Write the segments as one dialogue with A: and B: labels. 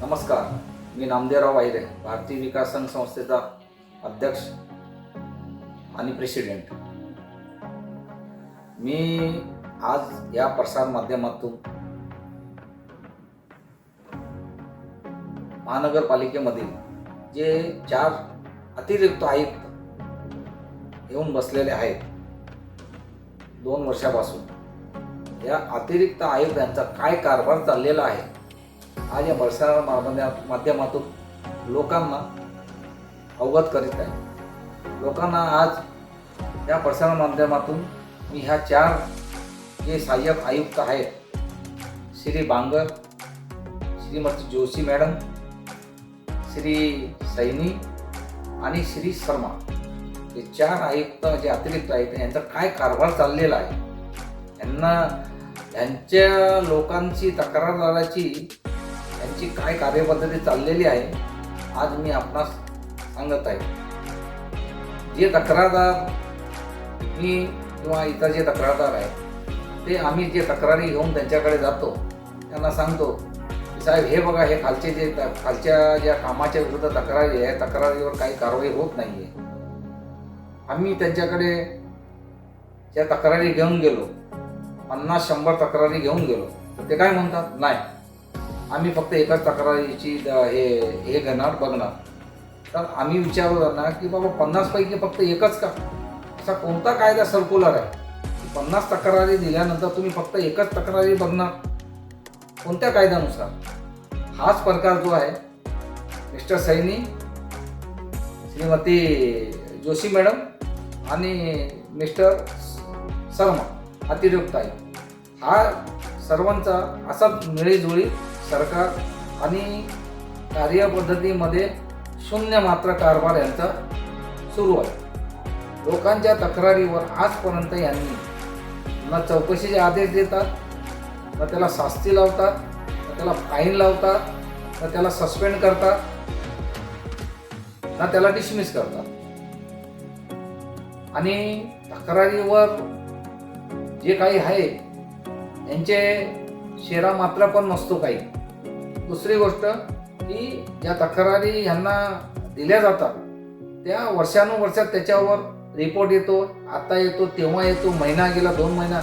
A: नमस्कार मी नामदेवराव वाहिरे भारतीय विकास संघ संस्थेचा अध्यक्ष आणि प्रेसिडेंट मी आज या प्रसार माध्यमातून महानगरपालिकेमधील जे चार अतिरिक्त आयुक्त येऊन बसलेले आहेत दोन वर्षापासून या अतिरिक्त आयुक्तांचा काय कारभार चाललेला आहे आज या प्रसार माध्यमातून लोकांना अवगत करीत आहे. लोकांना आज या प्रसार माध्यमातून मी ह्या चार जे सहाय्यक आयुक्त आहेत श्री बांगर श्रीमती जोशी मॅडम श्री सैनी आणि श्री शर्मा हे चार आयुक्त जे अतिरिक्त आहेत यांचा काय कारभार चाललेला आहे यांना यांच्या लोकांची तक्रारदाराची त्यांची काय कार्यपद्धती चाललेली आहे. आज मी आपणास सांगत आहे. जे तक्रारदार मी किंवा इतर जे तक्रारदार आहेत ते आम्ही जे तक्रारी घेऊन त्यांच्याकडे जातो त्यांना सांगतो की साहेब हे बघा हे खालचे जे खालच्या ज्या कामाच्या विरुद्ध तक्रारी आहे तक्रारीवर काही कारवाई होत नाही आहे आम्ही त्यांच्याकडे ज्या तक्रारी घेऊन गेलो पन्नास शंभर तक्रारी घेऊन गेलो तर ते काय म्हणतात? नाही. आम्ही फक्त एकाच तक्रारीची हे हे घेणार बघणार. तर आम्ही विचारू त्यांना की बाबा पन्नासपैकी फक्त एकच का? असा कोणता कायदा सर्क्युलर आहे? पन्नास तक्रारी दिल्यानंतर तुम्ही फक्त एकच तक्रारी बघणार. कोणत्या कायद्यानुसार? हाच प्रकार जो आहे मिस्टर सैनी श्रीमती जोशी मॅडम आणि मिस्टर शर्मा अतिरिक्त आहे हा सर्वांचा असाच मिळीजुळी सरकार आणि कार्यपद्धतीमध्ये शून्य मात्र कारभार यांचा सुरू आहे. लोकांच्या तक्रारीवर आजपर्यंत यांनी न चौकशीचे आदेश देतात न त्याला शास्ती लावतात न त्याला फाईन लावतात न त्याला सस्पेंड करतात ना त्याला डिसमिस करतात. आणि तक्रारीवर जे काही आहे यांचे शेरा मात्र पण नसतो काही. दुसरी गोष्ट की ज्या तक्रारी यांना दिल्या जातात त्या वर्षानुवर्षात त्याच्यावर रिपोर्ट येतो आता येतो तेव्हा येतो महिना गेला दोन महिना.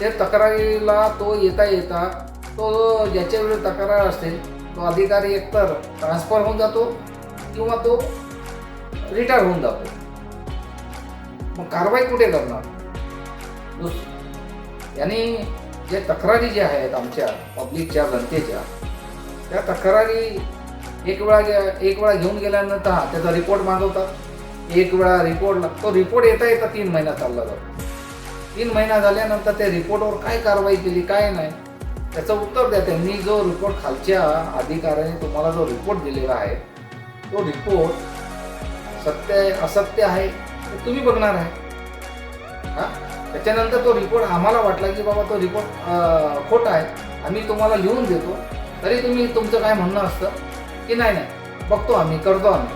A: त्या तक्रारीला तो येता येता तो ज्याच्या वेळी तक्रार असते तो अधिकारी एकतर ट्रान्सफर होऊन जातो किंवा तो रिटायर होऊन जातो. मग कारवाई कुठे करणार? दुस- यांनी जे तक्रारी ज्या आहेत आमच्या पब्लिकच्या जनतेच्या त्या तक्रारी एक वेळा एक वेळा घेऊन गेल्यानंतर हा त्याचा रिपोर्ट मागवतात एक वेळा रिपोर्ट तो रिपोर्ट येता येता तीन महिना चालला जातो. तीन महिना झाल्यानंतर त्या रिपोर्टवर काय कारवाई केली काय नाही त्याचं उत्तर द्या. त्यांनी जो रिपोर्ट खालच्या अधिकाऱ्याने तुम्हाला जो रिपोर्ट दिलेला आहे तो रिपोर्ट सत्य आहे असत्य आहे ते तुम्ही बघणार आहे. हा? त्याच्यानंतर तो रिपोर्ट आम्हाला वाटला की बाबा तो रिपोर्ट खोटा आहे. आम्ही तुम्हाला लिहून देतो. तरी तुम्ही तुमचं काय म्हणणं असतं की नाही नाही बघतो आम्ही करतो आम्ही.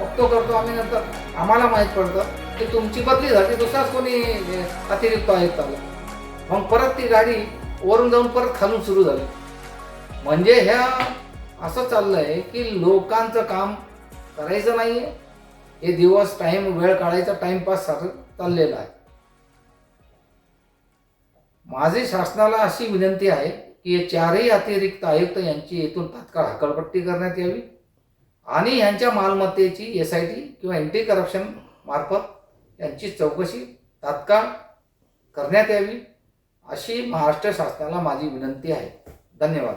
A: बघतो करतो आम्ही नंतर आम्हाला माहीत पडतं की तुमची बदली झाली दुसराच कोणी अतिरिक्त आयुक्त आला. मग परत ती गाडी वरून जाऊन परत खालून सुरू झाली. म्हणजे ह्या असं चाललंय की लोकांचं काम करायचं नाहीये. हे दिवस टाइम वेळ काढायचा टाइमपास सारं चाललेला आहे. माझी शासनाला अशी विनंती आहे की हे चारही अतिरिक्त आयुक्त यांची येथून तात्काळ हकलपट्टी करण्यात यावी आणि यांच्या मालमत्तेची एस आय टी किंवा अँटी करप्शन मार्फत यांची चौकशी तात्काळ करण्यात यावी अशी महाराष्ट्र शासनाला माझी विनंती आहे. धन्यवाद.